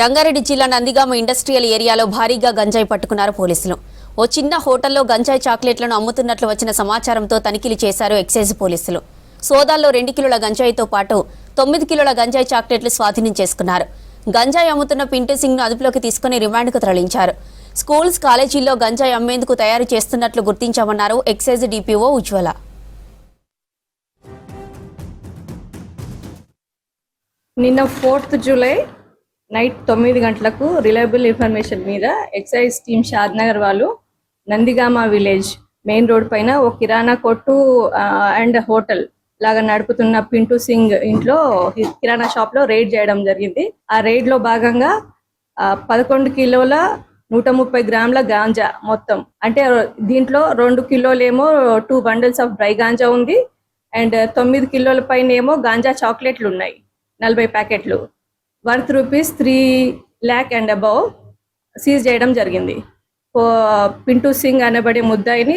రంగారెడ్డి జిల్లా నందిగామ ఇండస్ట్రియల్ ఏరియాలో భారీగా గంజాయి పట్టుకున్నారు పోలీసులు. ఓ చిన్న హోటల్లో గంజాయి చాక్లెట్లను అమ్ముతున్నట్లు వచ్చిన సమాచారంతో తనిఖీలు చేశారు ఎక్సైజ్ పోలీసులు. సోదాల్లో రెండు కిలోల గంజాయితో పాటు తొమ్మిది కిలోల గంజాయి చాక్లెట్లు స్వాధీనం చేసుకున్నారు. గంజాయి అమ్ముతున్న పింటూ సింగ్ను అదుపులోకి తీసుకుని రిమాండ్కు తరలించారు. స్కూల్స్ కాలేజీల్లో గంజాయి అమ్మేందుకు తయారు చేస్తున్నట్లు గుర్తించామన్నారు ఎక్సైజ్ డిపిఓ ఉజ్వల. నిన్న ఫోర్త్ జూలై నైట్ తొమ్మిది గంటలకు రిలయబుల్ ఇన్ఫర్మేషన్ మీద ఎక్సైజ్ టీమ్ షాద్నగర్ వాళ్ళు నందిగామ విలేజ్ మెయిన్ రోడ్ పైన ఒక కిరాణా కొట్టు అండ్ హోటల్ లాగా నడుపుతున్న పింటూ సింగ్ ఇంట్లో కిరాణా షాప్లో రైడ్ చేయడం జరిగింది. ఆ రైడ్లో భాగంగా ఆ, పదకొండు కిలోల నూట ముప్పై గ్రాముల గాంజా మొత్తం అంటే దీంట్లో రెండు కిలోలేమో two bundles of dry ganja ఉంది అండ్ తొమ్మిది కిలోల పైన ఏమో గాంజా చాక్లెట్లు ఉన్నాయి నలభై ప్యాకెట్లు. Worth rupees three lakh and above seize చేయడం జరిగింది. ఓ పింటూ సింగ్ అనబడే ముద్దాయిని